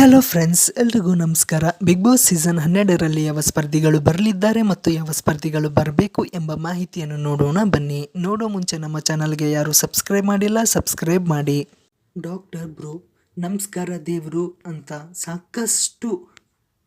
Hello friends, ಎಲ್ರಿಗೂ ನಮಸ್ಕಾರ. Big boss season ಹನ್ನೆರಡರಲ್ಲಿ ಯಾವ ಸ್ಪರ್ಧಿಗಳು ಬರಲಿದ್ದಾರೆ ಮತ್ತು ಯಾವ ಸ್ಪರ್ಧಿಗಳು ಬರಬೇಕು ಎಂಬ ಮಾಹಿತಿಯನ್ನು ನೋಡೋಣ ಬನ್ನಿ. ನೋಡೋ ಮುಂಚೆ ನಮ್ಮ ಚಾನಲ್ಗೆ ಯಾರು ಸಬ್ಸ್ಕ್ರೈಬ್ ಮಾಡಿಲ್ಲ, ಸಬ್ಸ್ಕ್ರೈಬ್ ಮಾಡಿ. ಡಾಕ್ಟರ್ ಬ್ರೋ, ನಮಸ್ಕಾರ ದೇವರು ಅಂತ ಸಾಕಷ್ಟು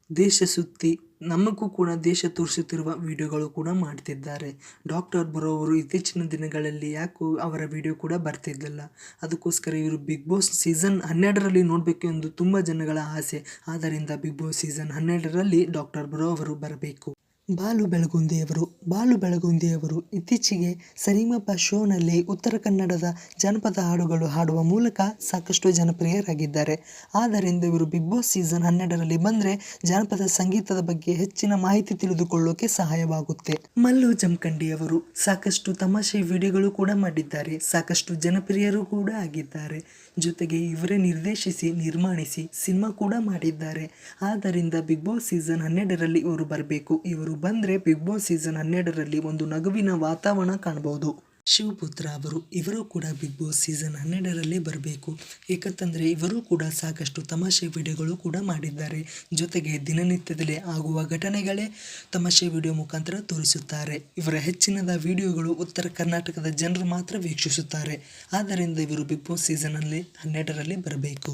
ದೇಶ ಸುತ್ತಿ ನಮಗೂ ಕೂಡ ದೇಶ ತೋರಿಸುತ್ತಿರುವ ವಿಡಿಯೋಗಳು ಕೂಡ ಮಾಡ್ತಿದ್ದಾರೆ. ಡಾಕ್ಟರ್ ಬರೋವರು ಇತ್ತೀಚಿನ ದಿನಗಳಲ್ಲಿ ಯಾಕೋ ಅವರ ವಿಡಿಯೋ ಕೂಡ ಬರ್ತಿದ್ದಲ್ಲ. ಅದಕ್ಕೋಸ್ಕರ ಇವರು ಬಿಗ್ ಬಾಸ್ ಸೀಸನ್ ಹನ್ನೆರಡರಲ್ಲಿ ನೋಡಬೇಕು ಎಂದು ತುಂಬ ಜನಗಳ ಆಸೆ. ಆದ್ದರಿಂದ ಬಿಗ್ ಬಾಸ್ ಸೀಸನ್ ಹನ್ನೆರಡರಲ್ಲಿ ಡಾಕ್ಟರ್ ಬರೋವರು ಬರಬೇಕು. ಬಾಲು ಬೆಳಗುಂದಿಯವರು ಬಾಲು ಬೆಳಗುಂದಿಯವರು ಇತ್ತೀಚೆಗೆ ಸರಿಮಪ್ಪ ಶೋನಲ್ಲಿ ಉತ್ತರ ಕನ್ನಡದ ಜನಪದ ಹಾಡುಗಳು ಹಾಡುವ ಮೂಲಕ ಸಾಕಷ್ಟು ಜನಪ್ರಿಯರಾಗಿದ್ದಾರೆ. ಆದ್ದರಿಂದ ಇವರು ಬಿಗ್ ಬಾಸ್ ಸೀಸನ್ ಹನ್ನೆರಡರಲ್ಲಿ ಬಂದರೆ ಜಾನಪದ ಸಂಗೀತದ ಬಗ್ಗೆ ಹೆಚ್ಚಿನ ಮಾಹಿತಿ ತಿಳಿದುಕೊಳ್ಳೋಕೆ ಸಹಾಯವಾಗುತ್ತೆ. ಮಲ್ಲು ಜಮಖಂಡಿಯವರು ಸಾಕಷ್ಟು ತಮಾಷೆ ವಿಡಿಯೋಗಳು ಕೂಡ ಮಾಡಿದ್ದಾರೆ. ಸಾಕಷ್ಟು ಜನಪ್ರಿಯರು ಕೂಡ ಆಗಿದ್ದಾರೆ. ಜೊತೆಗೆ ಇವರೇ ನಿರ್ದೇಶಿಸಿ, ನಿರ್ಮಾಣಿಸಿ ಸಿನಿಮಾ ಕೂಡ ಮಾಡಿದ್ದಾರೆ. ಆದ್ದರಿಂದ ಬಿಗ್ ಬಾಸ್ ಸೀಸನ್ ಹನ್ನೆರಡರಲ್ಲಿ ಇವರು ಬರಬೇಕು. ಇವರು ಬಂದರೆ ಬಿಗ್ ಬಾಸ್ ಸೀಸನ್ ಹನ್ನೆರಡರಲ್ಲಿ ಒಂದು ನಗುವಿನ ವಾತಾವರಣ ಕಾಣಬಹುದು. ಶಿವಪುತ್ರ ಅವರು, ಇವರು ಕೂಡ ಬಿಗ್ ಬಾಸ್ ಸೀಸನ್ ಹನ್ನೆರಡರಲ್ಲಿ ಬರಬೇಕು. ಏಕಂತಂದರೆ ಇವರು ಕೂಡ ಸಾಕಷ್ಟು ತಮಾಷೆ ವಿಡಿಯೋಗಳು ಕೂಡ ಮಾಡಿದ್ದಾರೆ. ಜೊತೆಗೆ ದಿನನಿತ್ಯದಲ್ಲಿ ಆಗುವ ಘಟನೆಗಳೇ ತಮಾಷೆ ವಿಡಿಯೋ ಮುಖಾಂತರ ತೋರಿಸುತ್ತಾರೆ. ಇವರ ಹೆಚ್ಚಿನದ ವಿಡಿಯೋಗಳು ಉತ್ತರ ಕರ್ನಾಟಕದ ಜನರು ಮಾತ್ರ ವೀಕ್ಷಿಸುತ್ತಾರೆ. ಆದ್ದರಿಂದ ಇವರು ಬಿಗ್ ಬಾಸ್ ಸೀಸನಲ್ಲಿ ಹನ್ನೆರಡರಲ್ಲಿ ಬರಬೇಕು.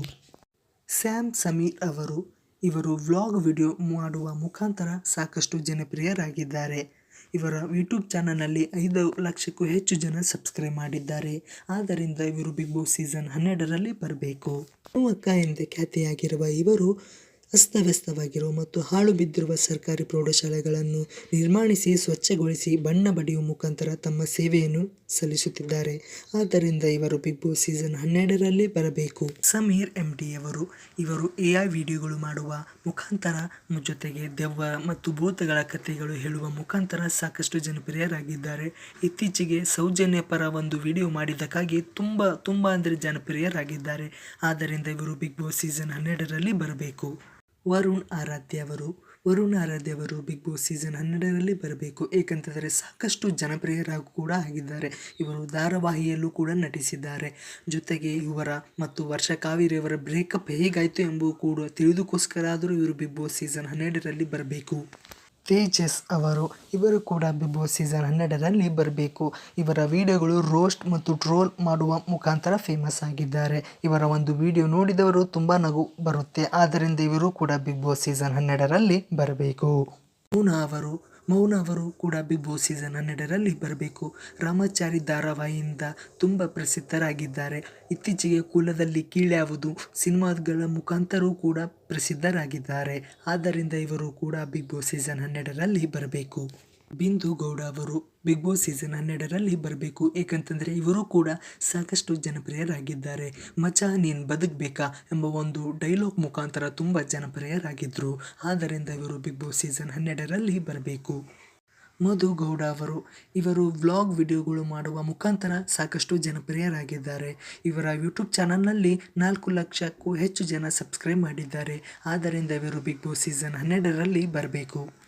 ಸ್ಯಾಮ್ ಸಮೀರ್ ಅವರು ಇವರು ವ್ಲಾಗ್ ವಿಡಿಯೋ ಮಾಡುವ ಮುಖಾಂತರ ಸಾಕಷ್ಟು ಜನಪ್ರಿಯರಾಗಿದ್ದಾರೆ. ಇವರ ಯೂಟ್ಯೂಬ್ ಚಾನಲ್ನಲ್ಲಿ ಐದು ಲಕ್ಷಕ್ಕೂ ಹೆಚ್ಚು ಜನ ಸಬ್ಸ್ಕ್ರೈಬ್ ಮಾಡಿದ್ದಾರೆ. ಆದ್ದರಿಂದ ಇವರು ಬಿಗ್ ಬಾಸ್ ಸೀಸನ್ ಹನ್ನೆರಡರಲ್ಲಿ ಬರಬೇಕು. ಅಕ್ಕ ಎಂದೇ ಖ್ಯಾತಿಯಾಗಿರುವ ಇವರು ಅಸ್ತವ್ಯಸ್ತವಾಗಿರುವ ಮತ್ತು ಹಾಳು ಬಿದ್ದಿರುವ ಸರ್ಕಾರಿ ಪ್ರೌಢಶಾಲೆಗಳನ್ನು ನಿರ್ಮಾಣಿಸಿ, ಸ್ವಚ್ಛಗೊಳಿಸಿ ಬಣ್ಣ ಬಡಿಯುವ ಮುಖಾಂತರ ತಮ್ಮ ಸೇವೆಯನ್ನು ಸಲ್ಲಿಸುತ್ತಿದ್ದಾರೆ. ಆದ್ದರಿಂದ ಇವರು ಬಿಗ್ ಬಾಸ್ ಸೀಸನ್ ಹನ್ನೆರಡರಲ್ಲಿ ಬರಬೇಕು. ಸಮೀರ್ ಎಂ ಡಿ ಅವರು ಇವರು ಎ ಐ ವಿಡಿಯೋಗಳು ಮಾಡುವ ಮುಖಾಂತರ ಜೊತೆಗೆ ದೆವ್ವ ಮತ್ತು ಭೂತಗಳ ಕಥೆಗಳು ಹೇಳುವ ಮುಖಾಂತರ ಸಾಕಷ್ಟು ಜನಪ್ರಿಯರಾಗಿದ್ದಾರೆ. ಇತ್ತೀಚೆಗೆ ಸೌಜನ್ಯ ಪರ ಒಂದು ವಿಡಿಯೋ ಮಾಡಿದ್ದಕ್ಕಾಗಿ ತುಂಬ ತುಂಬ ಅಂದರೆ ಜನಪ್ರಿಯರಾಗಿದ್ದಾರೆ. ಆದ್ದರಿಂದ ಇವರು ಬಿಗ್ ಬಾಸ್ ಸೀಸನ್ ಹನ್ನೆರಡರಲ್ಲಿ ಬರಬೇಕು. ವರುಣ್ ಆರಾಧ್ಯ ಅವರು. ವರುಣ್ ಆರಾಧ್ಯ ಅವರು ಬಿಗ್ ಬಾಸ್ ಸೀಸನ್ ಹನ್ನೆರಡರಲ್ಲಿ ಬರಬೇಕು. ಏಕೆಂತಂದರೆ ಸಾಕಷ್ಟು ಜನಪ್ರಿಯರಾಗೂ ಕೂಡ ಆಗಿದ್ದಾರೆ. ಇವರು ಧಾರಾವಾಹಿಯಲ್ಲೂ ಕೂಡ ನಟಿಸಿದ್ದಾರೆ. ಜೊತೆಗೆ ಇವರ ಮತ್ತು ವರ್ಷ ಕಾವೇರಿಯವರ ಬ್ರೇಕಪ್ ಹೇಗಾಯಿತು ಎಂಬುದು ಕೂಡ ತಿಳಿದುಕೋಸ್ಕರ ಆದರೂ ಇವರು ಬಿಗ್ ಬಾಸ್ ಸೀಸನ್ ಹನ್ನೆರಡರಲ್ಲಿ ಬರಬೇಕು. ತೇಜಸ್ ಅವರು. ಇವರು ಕೂಡ ಬಿಗ್ ಬಾಸ್ ಸೀಸನ್ ಹನ್ನೆರಡರಲ್ಲಿ ಬರಬೇಕು. ಇವರ ವಿಡಿಯೋಗಳು ರೋಸ್ಟ್ ಮತ್ತು ಟ್ರೋಲ್ ಮಾಡುವ ಮುಖಾಂತರ ಫೇಮಸ್ ಆಗಿದ್ದಾರೆ. ಇವರ ಒಂದು ವಿಡಿಯೋ ನೋಡಿದವರು ತುಂಬ ನಗು ಬರುತ್ತೆ. ಆದ್ದರಿಂದ ಇವರು ಕೂಡ ಬಿಗ್ ಬಾಸ್ ಸೀಸನ್ ಹನ್ನೆರಡರಲ್ಲಿ ಬರಬೇಕು. ಪೂನಾ ಅವರು ಮೌನ ಅವರು ಕೂಡ ಬಿಗ್ ಬಾಸ್ ಸೀಸನ್ ಹನ್ನೆರಡರಲ್ಲಿ ಬರಬೇಕು. ರಾಮಾಚಾರಿ ಧಾರಾವಾಹಿಯಿಂದ ತುಂಬ ಪ್ರಸಿದ್ಧರಾಗಿದ್ದಾರೆ. ಇತ್ತೀಚೆಗೆ ಕುಲದಲ್ಲಿ ಕೀಳ್ಯಾವುದು ಸಿನಿಮಾಗಳ ಮುಖಾಂತರವೂ ಕೂಡ ಪ್ರಸಿದ್ಧರಾಗಿದ್ದಾರೆ. ಆದ್ದರಿಂದ ಇವರು ಕೂಡ ಬಿಗ್ ಬಾಸ್ ಸೀಸನ್ ಹನ್ನೆರಡರಲ್ಲಿ ಬರಬೇಕು. ಬಿಂದು ಗೌಡ ಅವರು ಬಿಗ್ ಬಾಸ್ ಸೀಸನ್ ಹನ್ನೆರಡರಲ್ಲಿ ಬರಬೇಕು. ಏಕಂತಂದರೆ ಇವರು ಕೂಡ ಸಾಕಷ್ಟು ಜನಪ್ರಿಯರಾಗಿದ್ದಾರೆ. ಮಚ, ನೀನು ಬದುಕಬೇಕಾ ಎಂಬ ಒಂದು ಡೈಲಾಗ್ ಮುಖಾಂತರ ತುಂಬ ಜನಪ್ರಿಯರಾಗಿದ್ದರು ಆದ್ದರಿಂದ ಇವರು ಬಿಗ್ ಬಾಸ್ ಸೀಸನ್ ಹನ್ನೆರಡರಲ್ಲಿ ಬರಬೇಕು. ಮಧು ಗೌಡ ಅವರು, ಇವರು ವ್ಲಾಗ್ ವಿಡಿಯೋಗಳು ಮಾಡುವ ಮುಖಾಂತರ ಸಾಕಷ್ಟು ಜನಪ್ರಿಯರಾಗಿದ್ದಾರೆ. ಇವರ ಯೂಟ್ಯೂಬ್ ಚಾನಲ್ನಲ್ಲಿ ನಾಲ್ಕು ಲಕ್ಷಕ್ಕೂ ಹೆಚ್ಚು ಜನ ಸಬ್ಸ್ಕ್ರೈಬ್ ಮಾಡಿದ್ದಾರೆ. ಆದ್ದರಿಂದ ಇವರು ಬಿಗ್ ಬಾಸ್ ಸೀಸನ್ ಹನ್ನೆರಡರಲ್ಲಿ ಬರಬೇಕು.